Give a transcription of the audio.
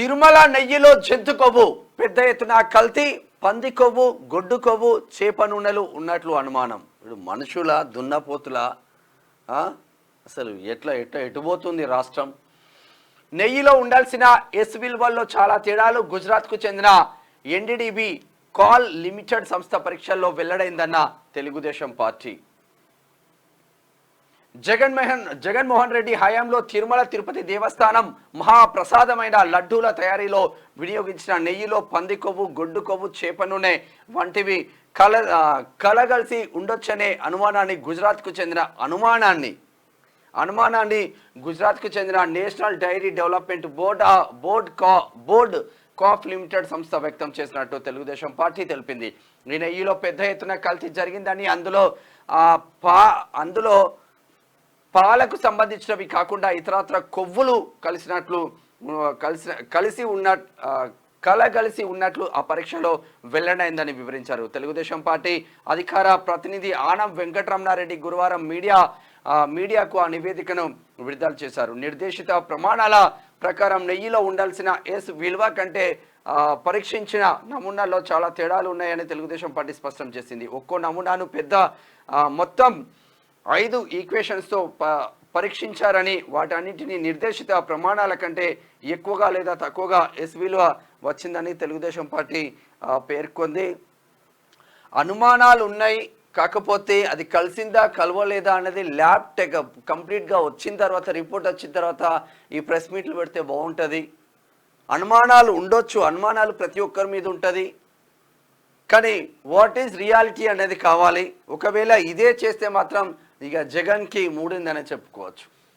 తిరుమల నెయ్యిలో జంతు కొవ్వు. పెద్ద ఎత్తున కల్తీ పంది కొవ్వు గొడ్డు కొవ్వు చేప నూనెలు ఉన్నట్లు అనుమానం. ఇప్పుడు మనుషుల దున్నపోతుల? అసలు ఎట్లా ఎట్లా ఎటుపోతుంది రాష్ట్రం? నెయ్యిలో ఉండాల్సిన ఎస్ విలువల్లో చాలా తేడాలు గుజరాత్కు చెందిన ఎన్డీడీబీ కాల్ లిమిటెడ్ సంస్థ పరీక్షల్లో వెల్లడైందన్న తెలుగుదేశం పార్టీ. జగన్మోహన్ జగన్మోహన్ రెడ్డి హయాంలో తిరుమల తిరుపతి దేవస్థానం మహాప్రసాదమైన లడ్డూల తయారీలో వినియోగించిన నెయ్యిలో పంది కొవ్వు గొడ్డు కొవ్వు చేప నూనె వంటివి కల కలగలిసి ఉండొచ్చనే అనుమానాన్ని గుజరాత్కు చెందిన అనుమానాన్ని. అనుమానాన్ని గుజరాత్కు చెందిన national dairy development board board కా బోర్డ్ కాఫ్ లిమిటెడ్ సంస్థ వ్యక్తం చేసినట్టు తెలుగుదేశం పార్టీ తెలిపింది. ఈ నెయ్యిలో పెద్ద ఎత్తున కల్తీ జరిగిందని అందులో పా అందులో పాలకు సంబంధించినవి కాకుండా ఇతరత్ర కొవ్వులు కలిసినట్లు కలిసి కలిసి ఉన్న కల కలగలిసి ఉన్నట్లు ఆ పరీక్షలో వెల్లడైందని వివరించారు. తెలుగుదేశం పార్టీ అధికార ప్రతినిధి ఆనం వెంకటరమణారెడ్డి గురువారం మీడియా మీడియాకు ఆ నివేదికను విడుదల చేశారు. నిర్దేశిత ప్రమాణాల ప్రకారం నెయ్యిలో ఉండాల్సిన ఎస్ విలువ కంటే పరీక్షించిన నమూనాల్లో చాలా తేడాలు ఉన్నాయని తెలుగుదేశం పార్టీ స్పష్టం చేసింది. ఒక్కో నమూనాను పెద్ద మొత్తం ఐదు ఈక్వేషన్స్తో ప పరీక్షించారని వాటన్నింటిని నిర్దేశిత ప్రమాణాల కంటే ఎక్కువగా లేదా తక్కువగా ఎస్ విలువ వచ్చిందని తెలుగుదేశం పార్టీ పేర్కొంది. అనుమానాలు ఉన్నాయి కాకపోతే అది కలిసిందా కలవలేదా అనేది ల్యాబ్ టెక్ కంప్లీట్గా వచ్చిన తర్వాత రిపోర్ట్ వచ్చిన తర్వాత ఈ ప్రెస్ మీట్లు పెడితే బాగుంటుంది. అనుమానాలు ఉండొచ్చు అనుమానాలు ప్రతి ఒక్కరి మీద ఉంటుంది. కానీ వాట్ ఈజ్ రియాలిటీ అనేది కావాలి. ఒకవేళ ఇదే చేస్తే మాత్రం ఇక జగన్కి మూడిందనే చెప్పుకోవచ్చు.